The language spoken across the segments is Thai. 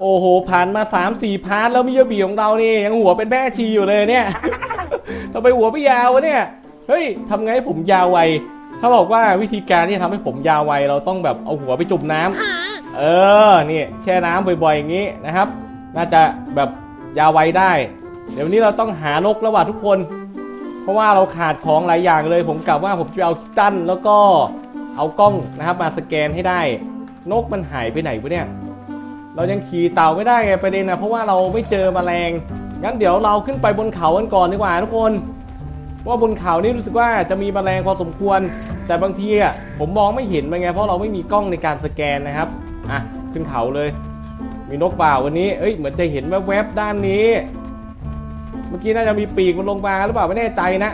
โอ้โหผ่านมา 3 4 พาร์ทแล้วมิยาบีของเรานี่ยังหัวเป็นแม่ชีอยู่เลยเนี่ย ทำไมหัวไม่ยาววะเนี่ย เฮ้ยทำไงให้ผมยาวไวเขาบอกว่าวิธีการที่จะทำให้ผมยาวไวเราต้องแบบเอาหัวไปจุ่มน้ำเออนี่แช่น้ำบ่อยๆอย่างนี้นะครับ น่าจะแบบยาวไวได้ เดี๋ยววันนี้เราต้องหานกแล้วว่ะทุกคน เพราะว่าเราขาดของหลายอย่างเลย ผมกะว่าผมจะเอาคิตตันแล้วก็เอากล้องนะครับมาสแกนให้ได้ นกมันหายไปไหนวะเนี่ย เรายังขี่เต่าไม่ได้ไงประเด็นนะเพราะว่าเราไม่เจอแมลงงั้นเดี๋ยวเราขึ้นไปบนเขากันก่อนดีกว่าทุกคน ว่าบนเขานี่รู้สึกว่าจะมีแมลงพอสมควร แต่บางทีอะผมมองไม่เห็นมันไงเพราะเราไม่มีกล้องในการสแกนนะครับอะขึ้นเขาเลย มีนกเปล่าวันนี้เอ้ยเหมือนจะเห็นแวบๆด้านนี้ เมื่อกี้น่าจะมีปีกมันลงมาหรือเปล่าไม่แน่ใจนะ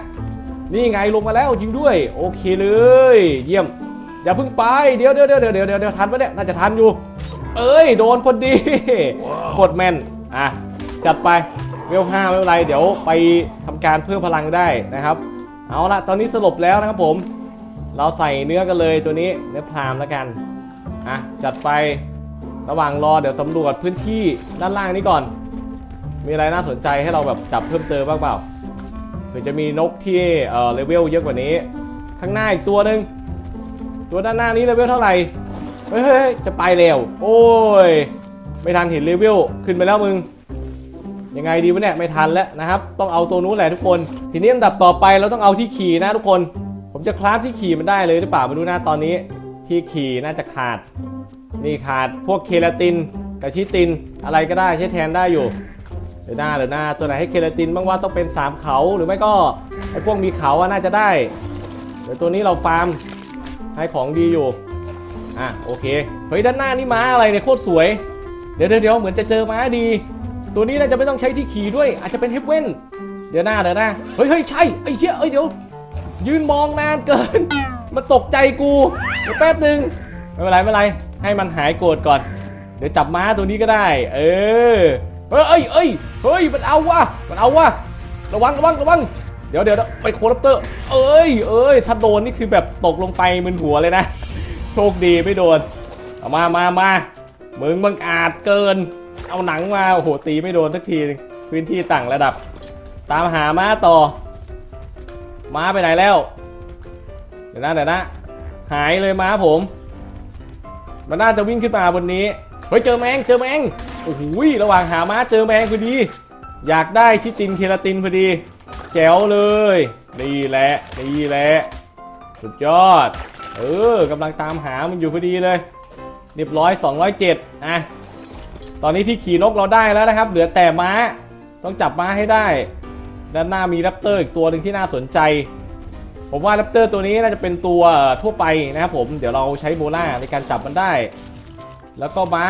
นี่ไงลงมาแล้วจริงด้วย โอเคเลย เยี่ยมอย่าเพิ่งไปเดี๋ยวเดี๋ยวเดี๋ยวเดี๋ยวเดี๋ยวเดี๋ยวทันปะเนี่ยน่าจะทันอยู่ เอ้ย โดนพอดีโคตรแม่น อะ จัดไปเวลห้าไม่เป็นไร เดี๋ยวไปทำการเพิ่มพลังได้นะครับ เอาละตอนนี้สลบแล้วนะครับผม เราใส่เนื้อกันเลยตัวนี้เนื้อพรามแล้วกัน อะ จัดไประหว่างรอเดี๋ยวสำรวจพื้นที่ด้านล่างนี้ก่อน มีอะไรน่าสนใจให้เราแบบจับเพิ่มเติมบ้างเปล่าเผื่อจะมีนกที่เอ่อเลเวลเยอะกว่านี้ ข้างหน้าอีกตัวหนึ่งตัวด้านหน้านี้เลเวลเท่าไหร่ เฮ้ยจะไปแล้วโอ้ย ไม่ทันเห็นเลเวลขึ้นไปแล้วมึง ยังไงดีวะเนี่ย ไม่ทันแล้วนะครับ ต้องเอาตัวนู้นแหละทุกคน ทีนี้อันดับต่อไปเราต้องเอาที่ขี่นะทุกคน ผมจะคราฟที่ขี่มันได้เลยหรือเปล่าไม่รู้นะตอนนี้ ที่ขี่น่าจะขาด นี่ขาดพวกเคลาตินกับชิตินอะไรก็ได้ใช้แทนได้อยู่เดี๋ยวหน้าเดี๋ยวหน้าตัวไหนให้เคลาตินบ้างว่าต้องเป็น 3 เขาหรือไม่ก็ไอ้พวกมีเขาอะน่าจะได้เดี๋ยวตัวนี้เราฟาร์มให้ของดีอยู่ อะโอเค เฮ้ยด้านหน้านี่ม้าอะไรเนี่ยโคตรสวย เดี๋ยวเดี๋ยวเหมือนจะเจอม้าดี ตัวนี้น่าจะไม่ต้องใช้ที่ขี่ด้วย อาจจะเป็นเฮฟเว่นเดี๋ยวหน้าเดี๋ยวหน้าเฮ้ยเฮ้ยใช่ไอ้เหี้ยเอ้ยเดี๋ยว ยืนมองนานเกิน มันตกใจกูเดี๋ยวแป๊บหนึ่งไม่เป็นไรไม่เป็นไร ให้มันหายโกรธก่อน เดี๋ยวจับม้าตัวนี้ก็ได้ เออเฮ้ยเอ้ยเอ้ยเฮ้ยมันเอาวะมันเอาวะระวังระวังระวังเดี๋ยวเดี๋ยวเดี๋ยวไปโคลัปเตอร์ เอ้ยเอ้ยถ้าโดนนี่คือแบบตกลงไปมึนหัวเลยนะ โชคดีไม่โดนเอามามามามึงบังอาจเกิน เอาหนังมาโอ้โหตีไม่โดนสักทีพื้นที่ต่างระดับ ตามหาม้าต่อ ม้าไปไหนแล้ว เดี๋ยวนะเดี๋ยวนะหายเลยม้าผม มันน่าจะวิ่งขึ้นมาบนนี้เฮ้ยเจอแมงเจอแมงโอ้โหระหว่างหาม้าเจอแมงพอดี อยากได้ชิตินเคลาตินพอดี แจ๋วเลยดีแหละดีแหละสุดยอด เออกำลังตามหามันอยู่พอดีเลยเรียบร้อย 207อะตอนนี้ที่ขี่นกเราได้แล้วนะครับ เหลือแต่ม้า ต้องจับม้าให้ได้ ด้านหน้ามีแรปเตอร์อีกตัวหนึ่งที่น่าสนใจ ผมว่าแรปเตอร์ตัวนี้น่าจะเป็นตัวทั่วไปนะครับผมเดี๋ยวเราใช้โบล่าในการจับมันได้ แล้วก็ม้า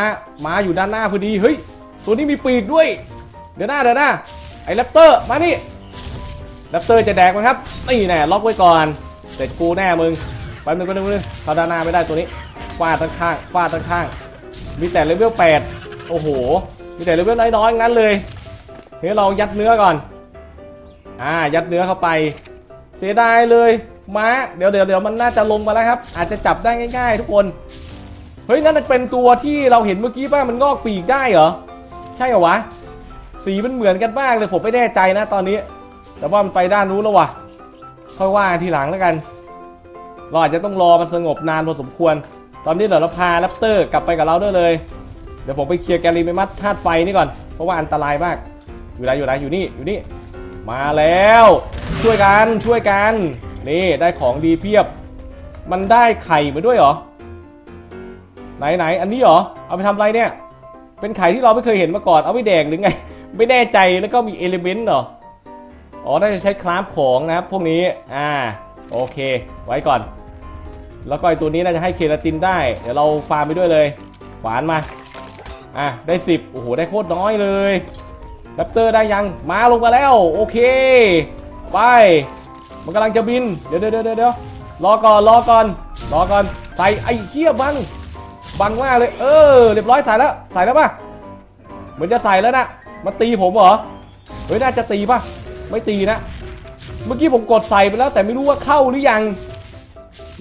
ม้าอยู่ด้านหน้าพอดีเฮ้ยตัวนี้มีปีกด้วย เดี๋ยวหน้าเดี๋ยวหน้าไอ้แรปเตอร์มานี่แรปเตอร์จะแดกมันครับนี่แน่ล็อกไว้ก่อนเสร็จกูแน่มึง แป๊บนึงแป๊บนึงแป๊บนึงเขาด้านหน้าไม่ได้ตัวนี้ฟาดด้านข้างฟาดด้านข้าง มีแต่เลเวล8โอ้โห มีแต่เลเวลน้อยๆงั้นเลยเดี๋ยวเรายัดเนื้อก่อน อ่า ยัดเนื้อเข้าไป เสียดายเลยม้า เดี๋ยวเดี๋ยวเดี๋ยวมันน่าจะลงมาแล้วครับ อาจจะจับได้ง่ายๆ ทุกคน เฮ้ย นั่นเป็นตัวที่เราเห็นเมื่อกี้ป่ะ มันงอกปีกได้เหรอ ใช่เหรอวะ สีมันเหมือนกันมากเลย ผมไม่แน่ใจนะตอนนี้ แต่ว่ามันไปด้านนู้นแล้ววะค่อยว่าทีหลังแล้วกัน เราอาจจะต้องรอมันสงบนานพอสมควร ตอนนี้เดี๋ยวเราพาแรปเตอร์กลับไปกับเราด้วยเลย เดี๋ยวผมไปเคลียร์แกลลิเมมัสธาตุไฟนี่ก่อน เพราะว่าอันตรายมาก อยู่ไหนอยู่ไหนอยู่นี่อยู่นี่ มาแล้ว ช่วยกันช่วยกัน นี่ได้ของดีเพียบ มันได้ไข่มาด้วยเหรอ ไหนไหนอันนี้เหรอ เอาไปทำอะไรเนี่ย เป็นไข่ที่เราไม่เคยเห็นมาก่อน เอาไปแดกหรือไง ไม่แน่ใจแล้วก็มีเอลิเมนต์เหรอ อ๋อ น่าจะใช้คราฟของนะครับพวกนี้ อ่า โอเค ไว้ก่อน แล้วก็ไอตัวนี้น่าจะให้เคลาตินได้ เดี๋ยวเราฟาร์มไปด้วยเลยขวานมา อะ ได้ 10 โอ้โห ได้โคตรน้อยเลยแรปเตอร์ได้ยัง มาลงมาแล้ว โอเค ไป มันกำลังจะบินเดี๋ยวเดี๋ยวเดี๋ยวเดี๋ยวรอก่อน รอก่อน รอก่อน ใส่ไอ้เหี้ยบัง บังมากเลย เออ เรียบร้อยใส่แล้ว ใส่แล้วป่ะ เหมือนจะใส่แล้วนะมาตีผมเหรอ เฮ้ย น่าจะตีป่ะ ไม่ตีนะ เมื่อกี้ผมกดใส่ไปแล้วแต่ไม่รู้ว่าเข้าหรือยัง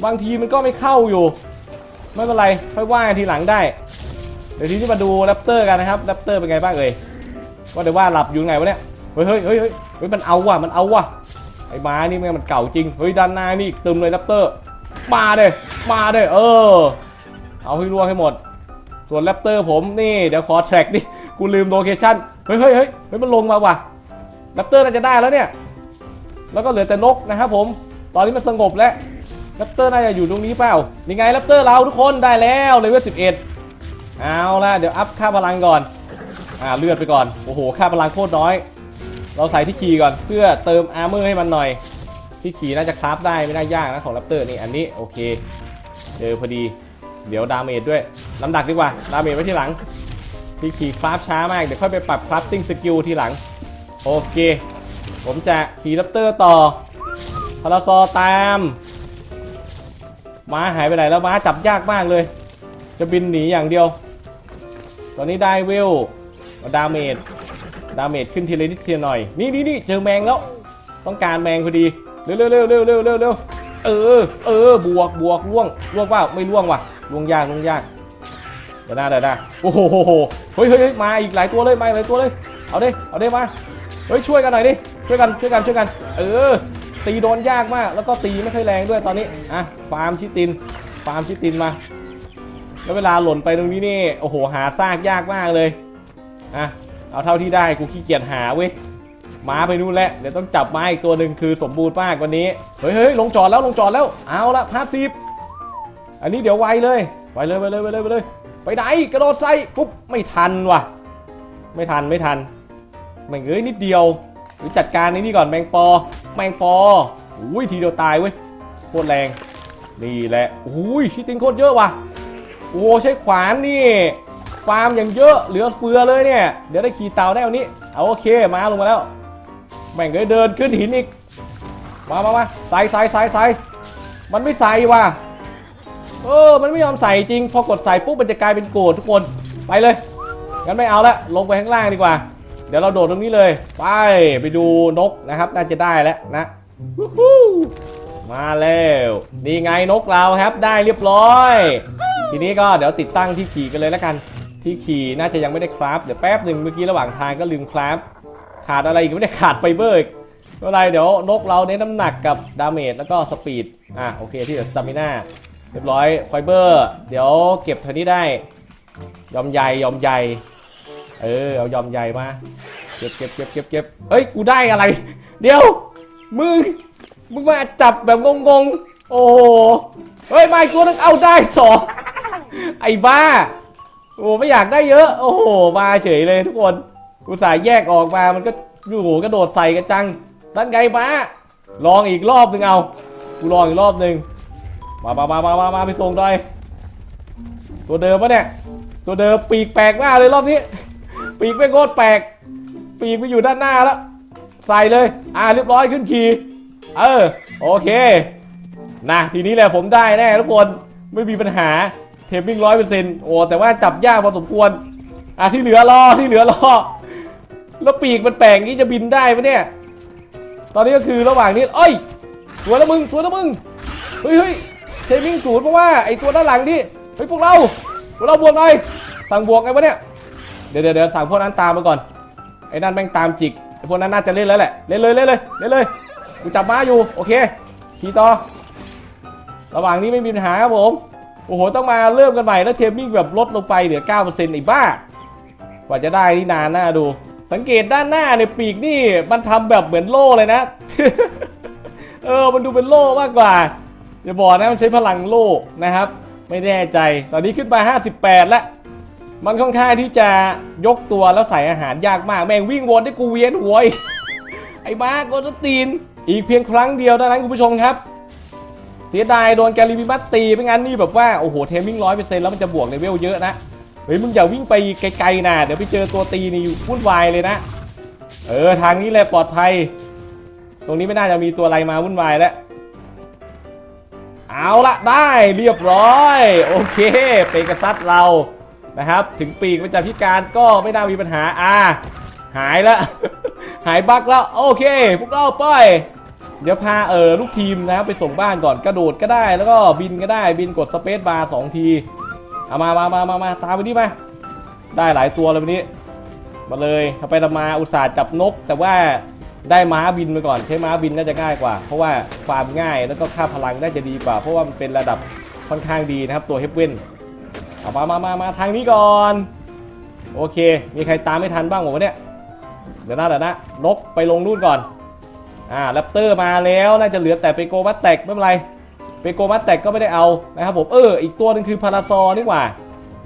บางทีมันก็ไม่เข้าอยู่ ไม่เป็นไรค่อยว่ากันทีหลังได้ เดี๋ยวทีนี้มาดูแรปเตอร์กันนะครับแรปเตอร์เป็นไงบ้างเอ่ยว่าเดี๋ยวว่าหลับอยู่ไหนวะเนี่ยเฮ้ยเฮ้ยเฮ้ยเฮ้ยเฮ้ยมันเอาว่ะมันเอาว่ะไอ้ม้านี่แม่งมันเก่าจริงเฮ้ยด้านหน้านี่อีกตึมเลยแรปเตอร์ มาเด้มาเด้เออ เอาให้ล่วงให้หมด ส่วนแรปเตอร์ผมนี่เดี๋ยวขอแทร็กดิกูลืมโลเคชั่นเฮ้ยเฮ้ยเฮ้ยเฮ้ยมันลงมาว่ะแรปเตอร์น่าจะได้แล้วเนี่ยแล้วก็เหลือแต่นกนะครับผม ตอนนี้มันสงบแล้ว แรปเตอร์น่าจะอยู่ตรงนี้เปล่านี่ไงแรปเตอร์เราทุกคนได้แล้วเลเวล11 เอาละเดี๋ยวอัพค่าพลังก่อน อ่าเลือดไปก่อน โอ้โห ค่าพลังโคตรน้อย เราใส่ที่ขี่ก่อน เพื่อเติมอาร์เมอร์ให้มันหน่อย ที่ขี่น่าจะคราฟได้ไม่ได้ยากนะของแรปเตอร์นี่อันนี้โอเค เจอพอดี เดี๋ยวดาเมจด้วยลำดักดีกว่า ดาเมจไว้ที่หลัง ที่ขี่คราฟช้ามาก เดี๋ยวค่อยไปปรับคราฟติ้งสกิลทีหลัง โอเค ผมจะขี่แรปเตอร์ต่อพาราซอตาม ม้าหายไปไหนแล้วม้าจับยากมากเลย จะบินหนีอย่างเดียว ตอนนี้ได้เวลดาเมจดาเมจขึ้นทีละนิดทีละหน่อย นี่นี่นี่เจอแมงแล้ว ต้องการแมงพอดี เร็วเร็วเร็วเร็วเร็วเร็วเร็วเออ เออ บวกบวกล่วงล่วงเปล่าไม่ล่วงว่ะล่วงยากล่วงยากเดี๋ยวหน้าเดี๋ยวหน้าโอ้โหโหโหเฮ้ยเฮ้ยมาอีกหลายตัวเลยมาอีกหลายตัวเลย เอาดิเอาดิมา เฮ้ยช่วยกันหน่อยดิ ช่วยกันช่วยกันช่วยกัน เออ ตีโดนยากมาก แล้วก็ตีไม่ค่อยแรงด้วยตอนนี้อะฟาร์มชิติน ฟาร์มชิตินมา แล้วเวลาหล่นไปตรงนี้นี่โอ้โหหาซากยากมากเลยอะเอาเท่าที่ได้กูขี้เกียจหาเว้ยม้าไปนู่นแหละเดี๋ยวต้องจับม้าอีกตัวหนึ่งคือสมบูรณ์มากวันนี้เฮ้ยเฮ้ยลงจอดแล้วลงจอดแล้วเอาละพาสซีฟอันนี้เดี๋ยวไวเลยไวเลยไวเลยไวเลยไวเลยไปไหนกระโดดใส่ปุ๊บไม่ทันว่ะ ไม่ทันไม่ทันแม่งเอ้ยนิดเดียวหรือจัดการในนี่ก่อนแมงปอ แมงปออุ้ยทีเดียวตายเว้ยโคตรแรง นี่แหละอุ้ยชิติงโคตรเยอะว่ะ โอ้ใช้ขวานนี่ ฟาร์มอย่างเยอะเหลือเฟือเลยเนี่ย เดี๋ยวได้ขี่เต่าได้วันนี้ เอาโอเคมาลงมาแล้ว แม่งเลยเดินขึ้นหินอีก มามามาใส่ใส่ใส่ใส่มันไม่ใส่ว่ะ เออ มันไม่ยอมใส่จริง พอกดใส่ปุ๊บมันจะกลายเป็นโกรธทุกคน ไปเลย งั้นไม่เอาละ ลงไปข้างล่างดีกว่า เดี๋ยวเราโดดตรงนี้เลย ไปไปดูนกนะครับ น่าจะได้แล้วนะมาแล้วนี่ไงนกเราครับได้เรียบร้อย ทีนี้ก็เดี๋ยวติดตั้งที่ขี่กันเลยแล้วกัน ที่ขี่น่าจะยังไม่ได้คราฟเดี๋ยวแป๊บหนึ่งเมื่อกี้ระหว่างทางก็ลืมคราฟขาดอะไรอีกไม่ได้ขาดไฟเบอร์อีกไม่เป็นไรเดี๋ยวนกเราเน้นน้ำหนักกับดาเมจแล้วก็สปีดอะโอเคที่เหลือสตามิน่าเรียบร้อยไฟเบอร์ เดี๋ยวเก็บเท่านี้ได้ ยอมใหญ่ยอมใหญ่ เออเอายอมใหญ่มาเก็บเก็บเก็บเก็บเก็บเอ้ยกูได้อะไร เดี๋ยว มึง มึงมาจับแบบงงๆ โอ้โหเฮ้ยไม่กูนึงเอาได้สองไอ้บ้า โอ้ไม่อยากได้เยอะ โอ้โหมาเฉยเลยทุกคนอุตส่าห์แยกออกมามันก็อยู่โหกระโดดใส่กันจังนั่นไงบ้าลองอีกรอบหนึ่งเอา กูลองอีกรอบหนึ่งมามามามามามาไปส่งหน่อย ตัวเดิมปะเนี่ย ตัวเดิมปีกแปลกมากเลยรอบนี้ ปีกไม่โคตรแปลก ปีกไปอยู่ด้านหน้าแล้ว ใส่เลย อ่าเรียบร้อยขึ้นขี่เออ โอเคนะทีนี้แหละผมได้แน่ทุกคนไม่มีปัญหาเทมมิ่งร้อยเปอร์เซ็นต์โอ้แต่ว่าจับยากพอสมควร อะที่เหลือรอที่เหลือรอ แล้วปีกมันแปลกงี้จะบินได้ไหมเนี่ย ตอนนี้ก็คือระหว่างนี้เอ้ยสวยแล้วมึงสวยแล้วมึงเฮ้ยเฮ้ยเทมมิ่งศูนย์เพราะว่าไอตัวด้านหลังนี่เฮ้ยพวกเราพวกเราบวกหน่อยสั่งบวกไงวะเนี่ย เดี๋ยวเดี๋ยวสั่งพวกนั้นตามมาก่อน ไอ้นั่นแม่งตามจิกไอ้พวกนั้นน่าจะเล่นแล้วแหละ เล่นเลยเล่นเลยเล่นเลย กูจับม้าอยู่ โอเค ขี่ต่อ ระหว่างนี้ไม่มีปัญหาครับผม โอ้โห ต้องมาเริ่มกันใหม่แล้วเทมมิ่งแบบลดลงไปเหลือ9%ไอ้บ้า กว่าจะได้นี่นานน่าดู สังเกตด้านหน้าเนี่ยปีกนี่มันทำแบบเหมือนโล่เลยนะ เออ มันดูเป็นโล่มากกว่าอย่าบอกนะมันใช้พลังโล่นะครับ ไม่แน่ใจ ตอนนี้ขึ้นไป 58 แล้ว มันค่อนข้างที่จะยกตัวแล้วใส่อาหารยากมาก แม่งวิ่งวนให้กูเวียนหัวอีกไอ้มาโกนตีน อีกเพียงครั้งเดียวเท่านั้นคุณผู้ชมครับ เสียดายโดนแกลิมิมัตตีไม่งั้นนี่แบบว่า โอ้โห เทมมิ่งร้อยเปอร์เซ็นต์แล้วมันจะบวกเลเวลเยอะนะ เฮ้ย มึงอย่าวิ่งไปไกลๆนะ เดี๋ยวไปเจอตัวตีนี่วุ่นวายเลยนะ เออ ทางนี้แหละปลอดภัย ตรงนี้ไม่น่าจะมีตัวอะไรมาวุ่นวายแล้วเอาละได้เรียบร้อย โอเค เปกัสซัสเรา นะครับ ถึงปีกมันจะพิการก็ไม่น่ามีปัญหาอ่าหายแล้วหายบั๊กแล้ว โอเค พวกเราไปเดี๋ยวพาเออลูกทีมนะครับไปส่งบ้านก่อนกระโดดก็ได้ แล้วก็บินก็ได้บินกดสเปซบาร์สองทีเอามามามามามาตามไปนี่มาได้หลายตัวเลยวันนี้ มาเลยทำไปทำมาอุตส่าห์จับนก แต่ว่าได้ม้าบินไปก่อน ใช้ม้าบินน่าจะง่ายกว่า เพราะว่าฟาร์มง่ายแล้วก็ค่าพลังน่าจะดีกว่า เพราะว่ามันเป็นระดับค่อนข้างดีนะครับตัวเฮฟเว่น เอามามามามาทางนี้ก่อน โอเค มีใครตามไม่ทันบ้างผมเนี่ย เดี๋ยวนะเดี๋ยวนะนกไปลงนู่นก่อน อ่าแรปเตอร์มาแล้วน่าจะเหลือแต่เปโกมัตแตกไม่เป็นไรเปโกมัตแตกก็ไม่ได้เอานะครับผม เออ อีกตัวหนึงคือพาราซอนี่หว่า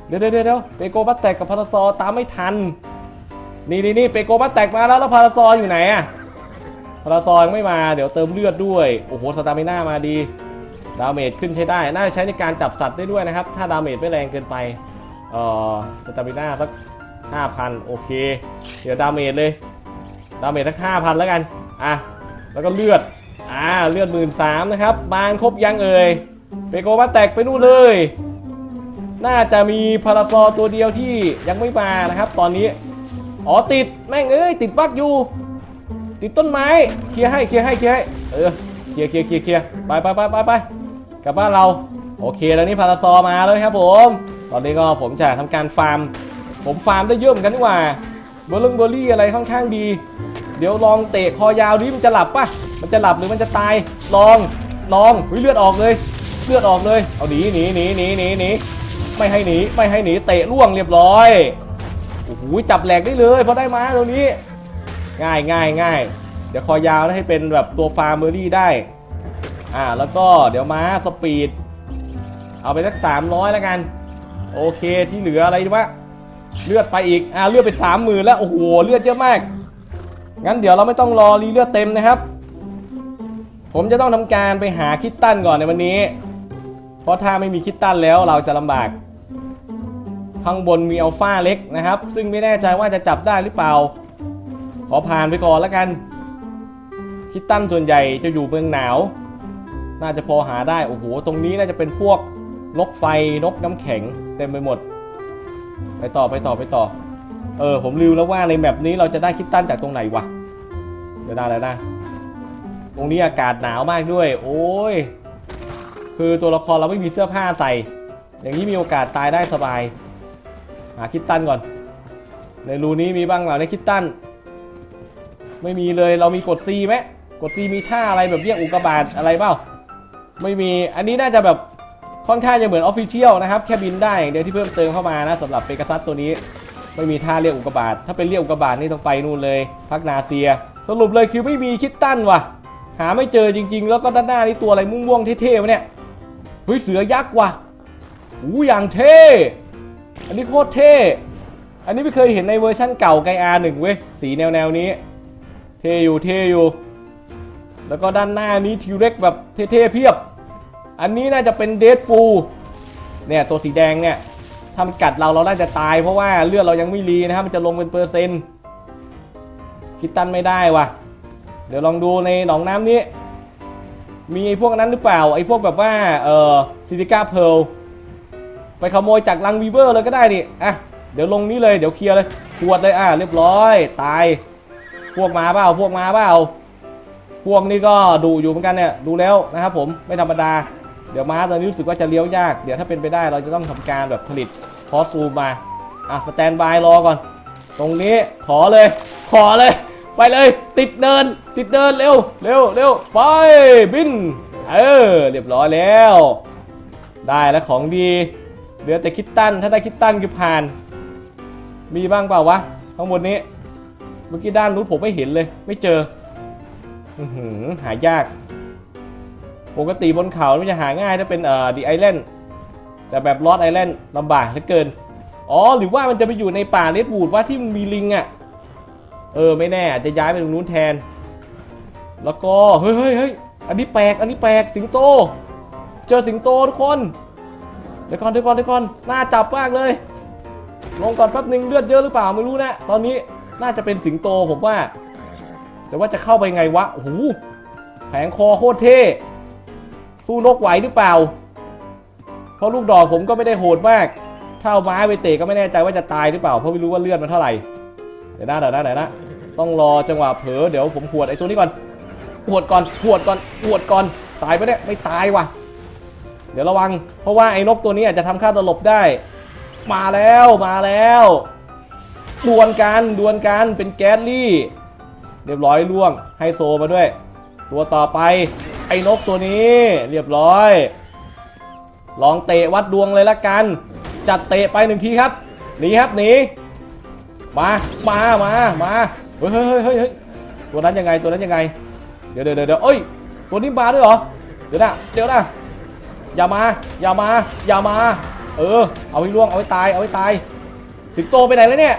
เดี๋ยวเดี๋ยวเดี๋ยวเปโกมัตแตกกับพาราซอตามไม่ทัน นี่นี่นี่เปโกมัตแตกมาแล้วแล้วพาราซออยู่ไหนอะพาราซอยังไม่มา เดี๋ยวเติมเลือดด้วย โอ้โห สตามิน่ามาดี ดาเมจขึ้นใช้ได้ น่าจะใช้ในการจับสัตว์ได้ด้วยนะครับ ถ้าดาเมจไม่แรงเกินไปเอ่อสตามิน่าสัก5,000 โอเค เดี๋ยวดาเมจเลย ดาเมจสัก5,000 แล้วกัน อะ แล้วก็เลือด อ่า เลือดหมื่นสามนะครับ บานครบยังเอ่ยเปโกมาแตกไปนู่นเลย น่าจะมีพาราซอตัวเดียวที่ยังไม่มานะครับ ตอนนี้ อ๋อติด แม่งเอ้ย ติดบักอยู่ ติดต้นไม้ เคลียร์ให้ เคลียร์ให้ เคลียร์ให้ เออ เคลียเคลียร์เคลียร์เคลียร์ไปไปไปไปไป กับบ้านเราโอเคแล้วนี่พาราซอมาแล้วครับผม ตอนนี้ก็ผมจะทำการฟาร์ม ผมฟาร์มได้เยอะเหมือนกันดีกว่าเบอร์ลงเบอร์รี่อะไรค่อนข้างดี เดี๋ยวลองเตะคอยาวดิมันจะหลับปะมันจะหลับหรือมันจะตายลองลองเฮ้ยเลือดออกเลย เลือดออกเลยเอาหนีหนีหนีหนีหนีหนีไม่ให้หนีไม่ให้หนีเตะล่วงเรียบร้อยโอ้โหจับแหลกได้เลยพราะได้มาตัวนี้ ง่ายง่ายง่ายเดี๋ยวคอยาวแล้วให้เป็นแบบตัวฟาร์มเบอร์รี่ได้ อ่าแล้วก็เดี๋ยวม้าสปีด เอาไปสักสามร้อยแล้วกัน โอเคที่เหลืออะไรดีวะเลือดไปอีกอ่าเลือดไปสามหมื่นแล้วโอ้โหเลือดเยอะมาก งั้นเดี๋ยวเราไม่ต้องรอรีเลือดเต็มนะครับ ผมจะต้องทำการไปหาคิตตันก่อนในวันนี้ เพราะถ้าไม่มีคิตตันแล้วเราจะลำบากข้างบนมีอัลฟาเล็กนะครับ ซึ่งไม่แน่ใจว่าจะจับได้หรือเปล่า ขอผ่านไปก่อนแล้วกัน คิตตันส่วนใหญ่จะอยู่เมืองหนาว น่าจะพอหาได้ โอ้โห ตรงนี้น่าจะเป็นพวกนกไฟนกน้ำแข็งเต็มไปหมด ไปต่อไปต่อไปต่อ เออ ผมลืมแล้วว่าในแมปนี้เราจะได้คิตตันจากตรงไหนวะ เดี๋ยวได้แล้วนะ ตรงนี้อากาศหนาวมากด้วย โอ้ย คือตัวละครเราไม่มีเสื้อผ้าใส่ อย่างนี้มีโอกาสตายได้สบาย หาคิตตันก่อน ในรูนี้มีบ้างเหรอในคิตตันไม่มีเลย เรามีกด C ไหมกด C มีท่าอะไรแบบเรียกอุกกาบาตอะไรเปล่า ไม่มี อันนี้น่าจะแบบค่อนข้างจะเหมือนออฟฟิเชียลนะครับ แค่บินได้อย่างเดียวที่เพิ่มเติมเข้ามานะสำหรับเปกาซัสตัวนี้ ไม่มีท่าเรียกอุกกาบาตถ้าเป็นเรียกอุกกาบาตนี่ต้องไปนู่นเลย พักนาเซีย สรุปเลยคือไม่มีคิดตั้นว่ะ หาไม่เจอจริง ๆ แล้วก็ด้านหน้านี่ตัวอะไรม่วงๆเท่ๆวะเนี่ยเฮ้ยเสือยักษ์ว่ะอู้อย่างเท่ อันนี้โคตรเท่ อันนี้ไม่เคยเห็นในเวอร์ชั่นเก่าไกอาหนึ่งเว้ยสีแนวๆนี้ เท่อยู่เท่อยู่ แล้วก็ด้านหน้านี้ทิวเร็กแบบเท่ๆเพียบ อันนี้น่าจะเป็นเดดฟูเนี่ยตัวสีแดงเนี่ยถ้ามันกัดเราเราน่าจะตายเพราะว่าเลือดเรายังไม่รีนะครับมันจะลงเป็นเปอร์เซ็นต์คิดตันไม่ได้ว่ะ เดี๋ยวลองดูในหนองน้ำนี้ มีไอ้พวกนั้นหรือเปล่าไอ้พวกแบบว่าเออซิติก้าเพลไปขโมยจากลังวีเวอร์เลยก็ได้นี่อะเดี๋ยวลงนี้เลยเดี๋ยวเคลียร์เลยปวดเลยอะเรียบร้อยตาย พวกมาเปล่าพวกมาเปล่า พวกนี้ก็ดูอยู่เหมือนกันเนี่ยดูแล้วนะครับผมไม่ธรรมดา เดี๋ยวม้าตอนนี้รู้สึกว่าจะเลี้ยวยาก เดี๋ยวถ้าเป็นไปได้เราจะต้องทำการแบบผลิตคอสซูมมาอะสแตนบายรอก่อน ตรงนี้ขอเลย ขอเลย ไปเลย ติดเดิน ติดเดินเร็วเร็วเร็วไปบินเออเรียบร้อยแล้ว ได้แล้วของดีเหลือแต่คิตตันถ้าได้คิตตันคือผ่าน มีบ้างเปล่าวะข้างบนนี้ เมื่อกี้ด้านนู้นผมไม่เห็นเลย ไม่เจอ หืหายาก ปกติบนเขามันจะหาง่ายถ้าเป็นเอ่อดีไอแลนด์แต่แบบลอดไอแลนด์ลำบากเหลือเกิน อ๋อ หรือว่ามันจะไปอยู่ในป่าเลดบูดว่าที่มันมีลิงอะ่ะ เออ ไม่แน่อาจจะย้ายไปตรงนู้นแทน แล้วก็เฮ้ยเฮ้ยเฮ้ยอันนี้แปลก อันนี้แปลก สิงโต เจอสิงโตทุกคน เดี๋ยวก่อนเดี๋ยวก่อนเดี๋ยวก่อนน่าจับมากเลย ลงก่อนแป๊บหนึ่งเลือดเยอะหรือเปล่าไม่รู้นะ ตอนนี้น่าจะเป็นสิงโตผมว่า แต่ว่าจะเข้าไปไงวะโอ้โหแผงคอโคตรเท่ สู้นกไหวหรือเปล่า เพราะลูกดอกผมก็ไม่ได้โหดมาก ถ้าเอาไม้ไปเตะก็ไม่แน่ใจว่าจะตายหรือเปล่า เพราะไม่รู้ว่าเลือดมันเท่าไหร่ เดี๋ยวนะเดี๋ยวนะเดี๋ยวนะ ต้องรอจังหวะเผลอเดี๋ยวผมหวดไอ้ตัวนี้ก่อนหวดก่อนหวดก่อนหวดก่อน ตายไปเนี่ย ไม่ตายว่ะ เดี๋ยวระวัง เพราะว่าไอ้นกตัวนี้อาจจะทำค่าตลบได้ มาแล้ว มาแล้ว ดวลกัน ดวลกัน เป็นแก๊สลี่ เรียบร้อยล่วงให้โซมาด้วย ตัวต่อไปไอ้นกตัวนี้ เรียบร้อย ลองเตะวัดดวงเลยละกัน จัดเตะไปหนึ่งทีครับหนีครับหนีมามามามาเฮ้ยเฮ้ยเฮ้ยเฮ้ยเฮ้ยตัวนั้นยังไงตัวนั้นยังไง เดี๋ยวเดี๋ยวเดี๋ยวเอ้ยตัวนี้มาด้วยเหรอเดี๋ยวนะเดี๋ยวนะอย่ามาอย่ามาอย่ามา เออ เอาให้ล่วงเอาให้ตายเอาให้ตาย สิงโตไปไหนแล้วเนี่ย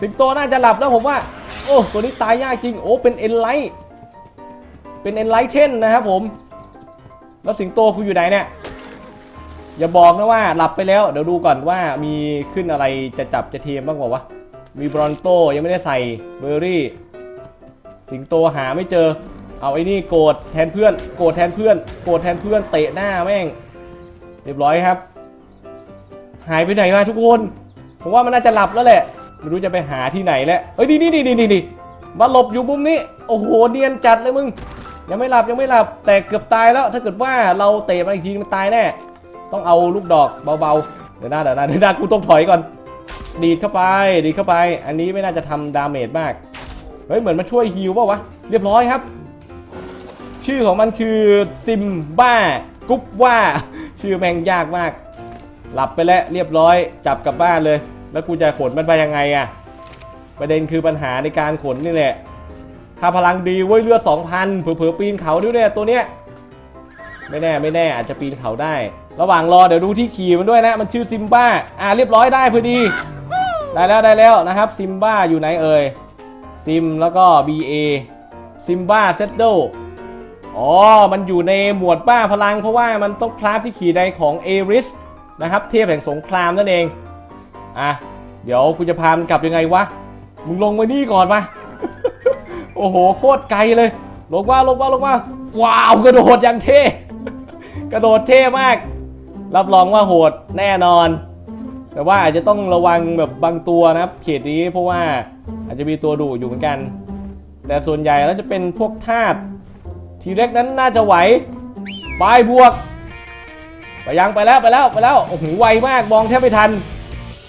สิงโตน่าจะหลับแล้วผมว่า โอ้ตัวนี้ตายยากจริง โอ้เป็นเอ็นไลท์เป็นเอ็นไลท์เทนนะครับผม แล้วสิงโตคุณอยู่ไหนเนี่ย อย่าบอกนะว่าหลับไปแล้ว เดี๋ยวดูก่อนว่ามีขึ้นอะไรจะจับจะเทียมบ้างเปล่าวะ มีบรอนโตยังไม่ได้ใส่เบอร์รี่ สิงโตหาไม่เจอ เอาไอ้นี่โกรธแทนเพื่อน โกรธแทนเพื่อน โกรธแทนเพื่อนเตะหน้าแม่ง เรียบร้อยครับ หายไปไหนมาทุกคน ผมว่ามันน่าจะหลับแล้วแหละ ไม่รู้จะไปหาที่ไหนแล้วเอ้ยนี่นี่นี่นี่นี่มาหลบอยู่มุมนี้ โอ้โหเนียนจัดเลยมึง ยังไม่หลับยังไม่หลับแต่เกือบตายแล้วถ้าเกิดว่าเราเตะมาอีกทีมันตายแน่ ต้องเอาลูกดอกเบาๆ เดี๋ยวนะเดี๋ยวนะเดี๋ยวนะกูต้องถอยก่อน ดีดเข้าไปดีดเข้าไป อันนี้ไม่น่าจะทำดาเมจมาก เฮ้ยเหมือนมันช่วยฮิวป่าวะ เรียบร้อยครับ ชื่อของมันคือซิมบ้ากุ๊บว่า ชื่อแม่งยากมาก หลับไปแล้วเรียบร้อยจับกลับบ้านเลย แล้วกูจะขนมันไปยังไงอะประเด็นคือปัญหาในการขนนี่แหละ ถ้าพลังดีเว้ยเลือด2,000 เผลอๆปีนเขาด้วยเนี่ยตัวเนี้ย ไม่แน่ไม่แน่อาจจะปีนเขาได้ ระหว่างรอเดี๋ยวดูที่ขี่มันด้วยนะ มันชื่อซิมบ้า อ่าเรียบร้อยได้พอดี ได้แล้วได้แล้วนะครับซิมบ้าอยู่ไหนเอ่ย ซิมแล้วก็ BA ซิมบ้าเซตโดอ๋อ มันอยู่ในหมวดบ้าพลังเพราะว่ามันต้องคราฟที่ขี่ใดของเอริสนะครับเทพแห่งสงครามนั่นเอง อะ เดี๋ยวกูจะพามันกลับยังไงวะ มึงลงมานี่ก่อนมา โอ้โห โคตรไกลเลย ลงมาลงมาลงมาว้าวกระโดดอย่างเท่ กระโดดเท่มาก รับรองว่าโหดแน่นอน แต่ว่าอาจจะต้องระวังแบบบางตัวนะครับ เขตนี้เพราะว่าอาจจะมีตัวดุอยู่เหมือนกัน แต่ส่วนใหญ่แล้วจะเป็นพวกทาสทีเล็กนั้นน่าจะไหวบายบวก ไปยังไปแล้วไปแล้วไปแล้ว โอ้โห ไวมาก มองแทบไม่ทัน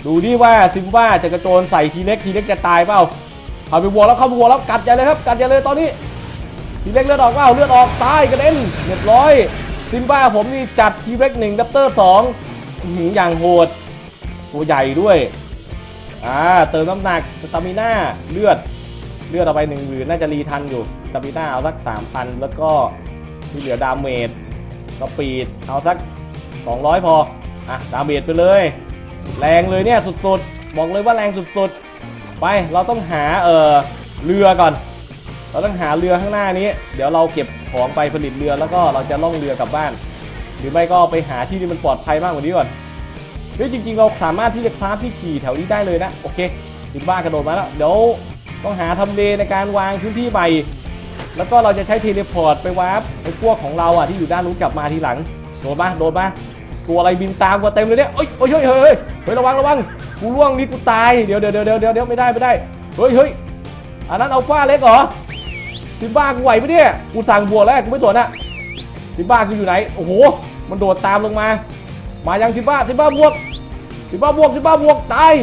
ดูดิว่าซิมบ้าจะกระโจนใส่ทีเล็กทีเล็กจะตายเปล่าเข้าไปวัวแล้วเข้าไปวัวแล้วกัดใหญ่เลยครับกัดใหญ่เลยตอนนี้ ทีเล็กเลือดออกเปล่าเลือดออกตายกระเด็นเรียบร้อย ซิมบ้าผมนี่จัดทีเล็กหนึ่งดับเตอร์สองหืออย่างโหดตัวใหญ่ด้วยอ่าเติมน้ำหนักสตามิน่าเลือดเลือดเอาไปหนึ่งหมื่นน่าจะรีทันอยู่สตามิน่าเอาสักสามพันแล้วก็ที่เหลือดาเมจสปีดเอาสัก 200 พอ อะ ดาเมจไปเลย แรงเลยเนี่ยสุดๆ บอกเลยว่าแรงสุดๆ ไปเราต้องหาเออเรือก่อน เราต้องหาเรือข้างหน้านี้ เดี๋ยวเราเก็บของไปผลิตเรือแล้วก็เราจะล่องเรือกลับบ้าน หรือไม่ก็ไปหาที่ที่มันปลอดภัยมากกว่านี้ก่อนเฮ้ยจริงๆ เราสามารถที่จะคราฟที่ขี่แถวนี้ได้เลยนะโอเคซิมบ้ากระโดดมาแล้วเดี๋ยวต้องหาทำเลในการวางพื้นที่ใหม่แล้วก็เราจะใช้เทเลพอร์ตไปวาร์ปไอ้พวกของเราอะที่อยู่ด้านนู้นกลับมาทีหลังโดดมาโดดมา ตัวอะไรบินตามกูเต็มเลยเนี่ยเอ้ยเฮ้ยเฮ้ยเฮ้ยเฮ้ยระวังระวังกูล่วงนี่กูตายเดี๋ยวเดี๋ยวเดี๋ยวเดี๋ยวเดี๋ยวไม่ได้ไม่ได้เฮ้ยเฮ้ยอันนั้นอัลฟาเล็กเหรอซิบ้ากูไหวปะเนี่ยกูสั่งบวกแล้วกูไม่สนอะซิบ้ากูอยู่ไหนโอ้โหมันโดดตามลงมา มายังซิบ้าซิบ้าบวกซิบ้าบวกซิบ้าบวกตาย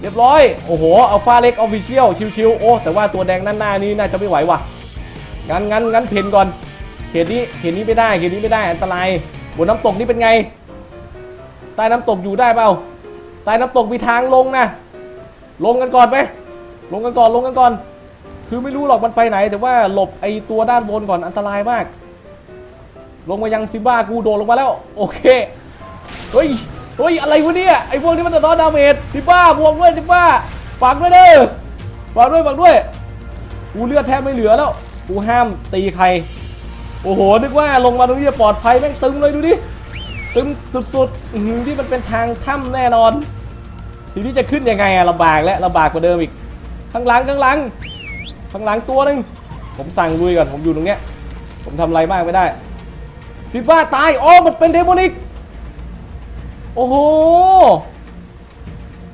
เรียบร้อยโอ้โหอัลฟาเล็กออฟฟิเชียลชิวๆโอ้แต่ว่าตัวแดงด้านหน้านี้น่าจะไม่ไหวว่ะงั้นงั้นงั้นเพนก่อนเขตนี้เขตนี้ไม่ได้เขตนี้ไม่ได้อันตรายบนน้ำตกนี่เป็นไง ใต้น้ำตกอยู่ได้เปล่าใต้น้ำตกมีทางลงนะ ลงกันก่อนไหมลงกันก่อนลงกันก่อน คือไม่รู้หรอกมันไปไหน แต่ว่าหลบไอตัวด้านบนก่อนอันตรายมาก ลงมายังซิมบ้ากูโดดลงมาแล้ว โอเคเฮ้ยเฮ้ยอะไรวะเนี่ยไอพวกนี้มันจะโดนดาเมจซิมบ้าบวกด้วยซิมบ้าฝากด้วยเด้อฝากด้วยฝากด้วยกูเลือดแทบไม่เหลือแล้วกูห้ามตีใคร โอ้โห นึกว่าลงมาตรงนี้จะปลอดภัยแม่งตึงเลยดูดิ ตึงสุดๆที่มันเป็นทางถ้ำแน่นอน ทีนี้จะขึ้นยังไงอะลำบากและลำบากกว่าเดิมอีก ข้างหลังข้างหลัง ข้างหลังตัวหนึ่งผมสั่งลุยก่อนผมอยู่ตรงเนี้ย ผมทำอะไรมากไม่ได้ซิบ้าตายอ๋อมันเป็นเดโมนิกโอ้โห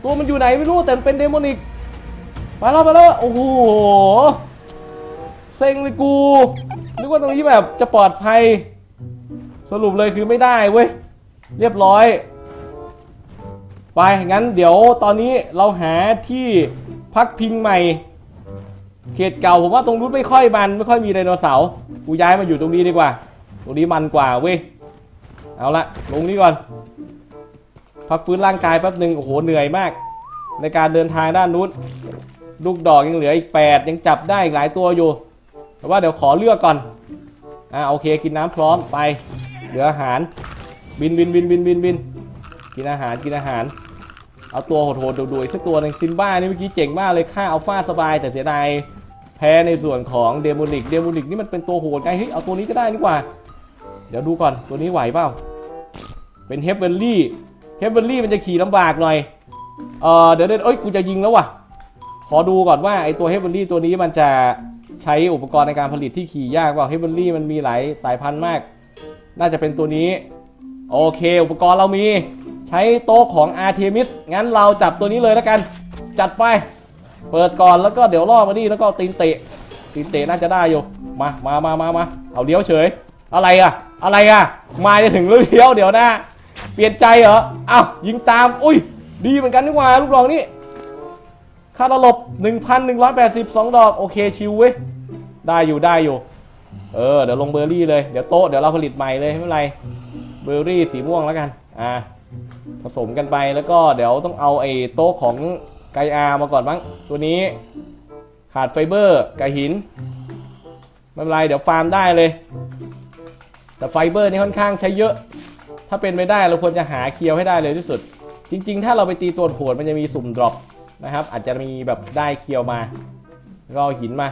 ตัวมันอยู่ไหนไม่รู้แต่มันเป็นเดโมนิกไปแล้วไปแล้วโอ้โหเซ็งเลยกูนึกว่าตรงนี้แบบจะปลอดภัย สรุปเลยคือไม่ได้เว้ย เรียบร้อย ไป งั้นเดี๋ยวตอนนี้เราหาที่พักพิงใหม่ เขตเก่าผมว่าตรงนู้นไม่ค่อยมันไม่ค่อยมีไดโนเสาร์กูย้ายมาอยู่ตรงนี้ดีกว่า ตรงนี้มันกว่าเว้ย เอาละลงนี้ก่อน พักฟื้นร่างกายแป๊บหนึ่งโอ้โหเหนื่อยมาก ในการเดินทางด้านนู้น ลูกดอกยังเหลืออีก8ยังจับได้อีกหลายตัวอยู่ แต่ว่าเดี๋ยวขอเลือกก่อน อ่าโอเคกินน้ำพร้อมไป เหลืออาหาร บินบินบินบินบินบินกินอาหารกินอาหาร เอาตัวโหดๆดูๆสักตัวหนึ่งซินบ้านี่เมื่อกี้เจ๋งมากเลยฆ่าอัลฟาสบาย แต่เสียดายแพ้ในส่วนของเดโมนิกเดโมนิกนี่มันเป็นตัวโหดไงเฮ้ยเอาตัวนี้ก็ได้นี่กว่า เดี๋ยวดูก่อนตัวนี้ไหวเปล่าเป็นเฮฟเวนลี่เฮฟเวนลี่มันจะขี่ลำบากหน่อยเออเดี๋ยวเดี๋ยวเอ้ยกูจะยิงแล้วว่ะขอดูก่อนว่าไอตัวเฮฟเวนลี่ตัวนี้มันจะใช้อุปกรณ์ในการผลิตที่ขี่ยากเปล่าเฮฟเวนลี่มันมีหลายสายพันธุ์มาก น่าจะเป็นตัวนี้ โอเค อุปกรณ์เรามีใช้โต๊ะของ Artemis งั้นเราจับตัวนี้เลยแล้วกัน จัดไป เปิดก่อนแล้วก็เดี๋ยวล่อมานี่แล้วก็ตีนเตะตีนเตะน่าจะได้อยู่มามามามามาเอาเลี้ยวเฉย อะไรอะอะไรอะมาจะถึงแล้วเลี้ยวเดี๋ยวนะเปลี่ยนใจเหรออ้าวยิงตามอุ้ย ดีเหมือนกันนี่ว่าลูกดอกนี่ค่าตลบ 1,182 ดอก โอเคชิวเว้ยได้อยู่ได้อยู่ เออ เดี๋ยวลงเบอร์รี่เลย เดี๋ยวโต๊ะ เดี๋ยวเราผลิตใหม่เลย ไม่เป็นไร เบอร์รี่สีม่วงแล้วกัน อ่า ผสมกันไปแล้วก็เดี๋ยวต้องเอาไอ้โต๊ะของไกอามาก่อนมั้งตัวนี้ขาดไฟเบอร์กับหิน ไม่เป็นไรเดี๋ยวฟาร์มได้เลย แต่ไฟเบอร์นี่ค่อนข้างใช้เยอะ ถ้าเป็นไปได้เราควรจะหาเคียวให้ได้เลยที่สุด จริง ๆ ถ้าเราไปตีตัวโหดมันจะมีสุ่มดรอปนะครับ อาจจะมีแบบได้เคียวมาก็เอาหินมา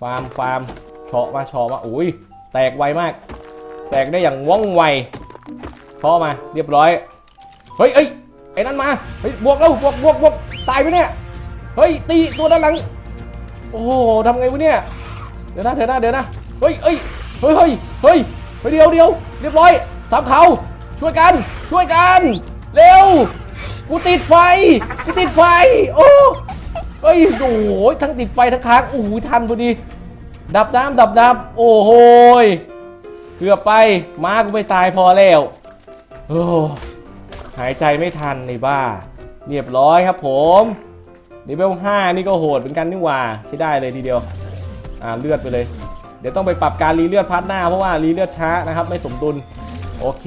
ฟาร์มฟาร์มเฉาะมาเฉาะมาอุ้ยแตกไวมาก แตกได้อย่างว่องไว เฉาะมาเรียบร้อย เฮ้ยเอ้ยไอ้นั่นมา เฮ้ยบวกแล้วบวกบวกบวกตายไปเนี่ย เฮ้ยตีตัวด้านหลัง โอ้โหทำไงวะเนี่ย เดี๋ยวนะเดี๋ยวนะเดี๋ยวนะ เฮ้ยเฮ้ยเฮ้ยเฮ้ยเฮ้ยเดี๋ยวเดี๋ยวเรียบร้อยสามเขาช่วยกันช่วยกัน เร็ว กูติดไฟ กูติดไฟ โอ้เฮ้ยโอ้โหทั้งติดไฟทั้งค้างโอ้โหทันพอดี ดับน้ำดับน้ำโอ้โหเกือบไป มากูไม่ตายพอแล้ว โอ้หายใจไม่ทันในบ้า เรียบร้อยครับผมนิเวล5นี่ก็โหดเหมือนกันนี่หว่าใช้ได้เลยทีเดียว อ่าเลือดไปเลย เดี๋ยวต้องไปปรับการรีเลือดพาร์ทหน้าเพราะว่ารีเลือดช้านะครับไม่สมดุล โอเค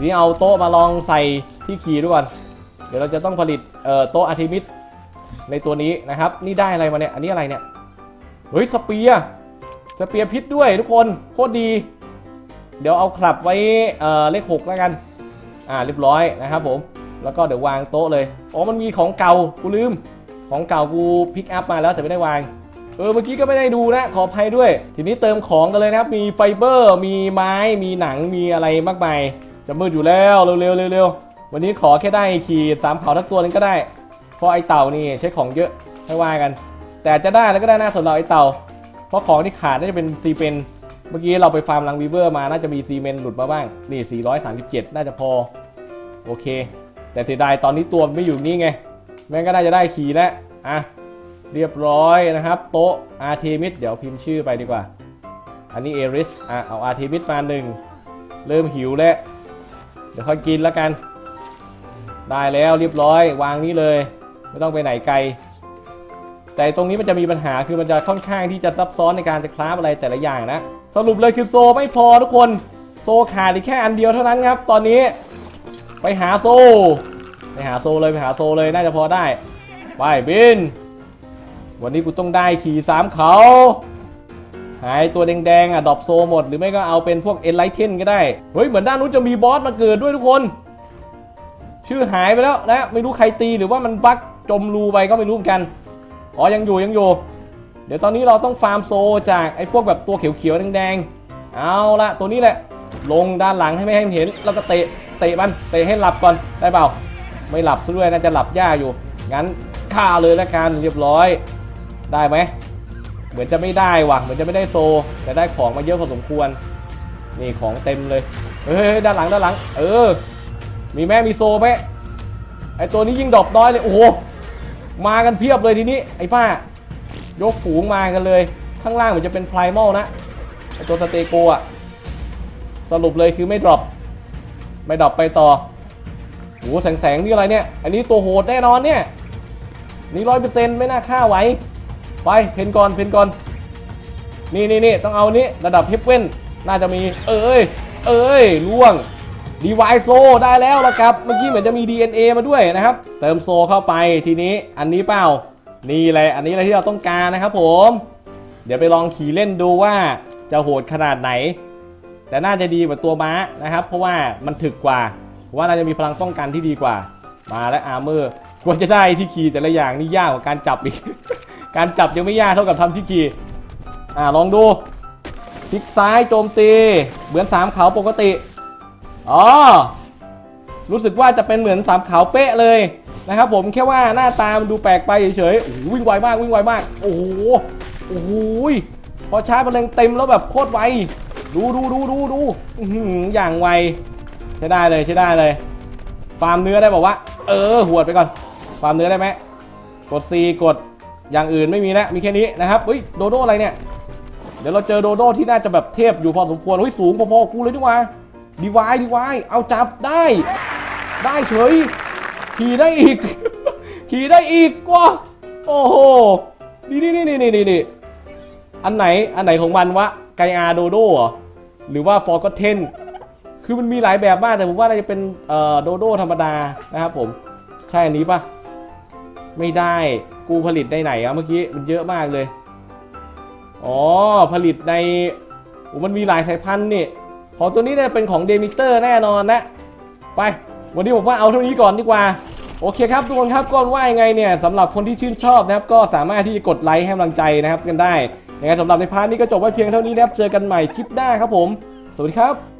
นี้เอาโต๊ะมาลองใส่ที่ขี่ด้วยก่อน เดี๋ยวเราจะต้องผลิตเอ่อโต๊ะอาร์ทิมิสในตัวนี้นะครับ นี่ได้อะไรมาเนี่ย อันนี้อะไรเนี่ย เฮ้ยสเปียร์สเปียร์พิษด้วยทุกคนโคตรดี เดี๋ยวเอาคลับไว้เอ่อเลขหกแล้วกัน อ่าเรียบร้อยนะครับผมแล้วก็เดี๋ยววางโต๊ะเลยอ๋อมันมีของเก่ากูลืม ของเก่ากูพิกอัพมาแล้วแต่ไม่ได้วางเออเมื่อกี้ก็ไม่ได้ดูนะขออภัยด้วย ทีนี้เติมของกันเลยนะครับมีไฟเบอร์ มีไม้ มีหนังมีอะไรมากมายจะมืดอยู่แล้วเร็วๆเร็วๆวันนี้ขอแค่ได้ขีดสามเขาทั้งตัวนึงก็ได้เพราะไอเต่านี่ใช้ของเยอะไม่ว่ากัน แต่จะได้แล้วก็ได้น้าสำหรับไอเต่า เพราะของที่ขาดน่าจะเป็นซีเมน เมื่อกี้เราไปฟาร์มลังวีเวอร์มา น่าจะมีซีเมนต์หลุดมาบ้าง นี่ 437 น่าจะพอ โอเค แต่เสียดายตอนนี้ตัวมันไม่อยู่นี่ไง แม่งก็น่าจะได้ขี่แล้ว อะ เรียบร้อยนะครับ โต๊ะอาร์เทมิสเดี๋ยวพิมพ์ชื่อไปดีกว่า อันนี้เอริส อะ เอาอาร์เทมิสมาหนึ่ง เริ่มหิวแล้ว เดี๋ยวค่อยกินแล้วกัน ได้แล้วเรียบร้อย วางนี้เลย ไม่ต้องไปไหนไกล แต่ตรงนี้มันจะมีปัญหาคือมันจะค่อนข้างที่จะซับซ้อนในการจะคราฟอะไรแต่ละอย่างนะ สรุปเลยคือโซไม่พอทุกคนโซขาดอีกแค่อันเดียวเท่านั้นครับ ตอนนี้ไปหาโซ ไปหาโซเลยไปหาโซเลยน่าจะพอได้ ไปบิน วันนี้กูต้องได้ขี่สามเขา หายตัวแดงๆอะดรอปโซหมด หรือไม่ก็เอาเป็นพวกเอ็นไลท์เทนก็ได้ เฮ้ย เหมือนด้านนู้นจะมีบอสมาเกิดด้วยทุกคน ชื่อหายไปแล้วนะไม่รู้ใครตีหรือว่ามันบั๊กจมรูไปก็ไม่รู้เหมือนกัน อ๋อ ยังอยู่ยังอยู่ เดี๋ยวตอนนี้เราต้องฟาร์มโซจากไอ้พวกแบบตัวเขียวๆแดงๆ เอาละตัวนี้แหละ ลงด้านหลังให้ไม่ให้มันเห็น แล้วก็เตะ เตะมัน เตะให้หลับก่อน ได้เปล่า ไม่หลับซะด้วยน่าจะหลับยากอยู่ งั้นฆ่าเลยละกัน เรียบร้อย ได้ไหม เหมือนจะไม่ได้ว่ะ เหมือนจะไม่ได้โซ แต่ได้ของมาเยอะพอสมควร นี่ของเต็มเลย เฮ้ยด้านหลังด้านหลัง เออ มีแม่มีโซไหมไอตัวนี้ยิงดรอปน้อยเลย โอ้โห มากันเพียบเลยทีนี้ไอ้ป้ายกฝูงมากันเลย ข้างล่างเหมือนจะเป็นไพรมอลนะตัวสเตโกอะสรุปเลยคือไม่ดรอปไม่ดรอปไปต่อโหแสงแสงนี่อะไรเนี่ย อันนี้ตัวโหดแน่นอนเนี่ยนี่ร้อยเปอร์เซ็นต์ไม่น่าฆ่าไหวไปเพนก่อนเพนก่อนนี่นี่นี่ต้องเอานี้ระดับเฮฟเว่นน่าจะมีเอ้ยเอ้ยล่วง ดีไวโซได้แล้วละครับ เมื่อกี้เหมือนจะมี DNA มาด้วยนะครับ เติมโซเข้าไปทีนี้อันนี้เปล่า นี่แหละอันนี้แหละที่เราต้องการนะครับผม เดี๋ยวไปลองขี่เล่นดูว่าจะโหดขนาดไหน แต่น่าจะดีกว่าตัวม้านะครับ เพราะว่ามันถึกกว่าว่าน่าจะมีพลังป้องกันที่ดีกว่า มาและอาร์เมอร์ควรจะได้ที่ขี่แต่ละอย่างนี่ยากกว่าการจับอีก การจับยังไม่ยากเท่ากับทำที่ขี่อ่าลองดูพลิกซ้ายโจมตี เหมือนสามเขาปกติ อ๋อ รู้สึกว่าจะเป็นเหมือนสามขาวเป๊ะเลยนะครับผมแค่ว่าหน้าตามันดูแปลกไปเฉยๆวิ่งไวมากวิ่งไวมาก โอ้โหโอ้โหพอชาร์จพลังเต็มแล้วแบบโคตรไวดูดูดูดูดูอย่างไวใช้ได้เลยใช้ได้เลย ฟาร์มเนื้อได้บอกว่า เออหวดไปก่อน ฟาร์มเนื้อได้ไหมกด C กดอย่างอื่นไม่มีแล้วมีแค่นี้นะครับเฮ้ยโดโดอะไรเนี่ย เดี๋ยวเราเจอโดโดที่น่าจะแบบเทพอยู่พอสมควรเฮ้ยสูงพอๆกูเลยดีกว่า ดีวายดีวายเอาจับได้ ได้เฉย ขี่ได้อีก ขี่ได้อีกว้าโอ้โห นี่นี่นี่นี่นี่นี่อันไหนอันไหนของมันวะ ไกอาโดโดเหรอหรือว่าฟอร์ก็เทนคือมันมีหลายแบบมากแต่ผมว่าน่าจะเป็นเอ่อโดโดธรรมดานะครับผม ใช่อันนี้ปะไม่ได้กูผลิตในไหนอะเมื่อกี้มันเยอะมากเลย อ๋อผลิตในมันมีหลายสายพันธุ์นี่ ของตัวนี้เนี่ยเป็นของเดมิเตอร์แน่นอนนะ ไป วันนี้ผมว่าเอาเท่านี้ก่อนดีกว่า โอเคครับทุกคนครับก็ว่ายังไงเนี่ยสำหรับคนที่ชื่นชอบนะครับ ก็สามารถที่จะกดไลค์ให้กำลังใจนะครับกันได้ยังไงสำหรับในพาร์ทนี้ก็จบไว้เพียงเท่านี้นะครับ เจอกันใหม่คลิปหน้าครับผม สวัสดีครับ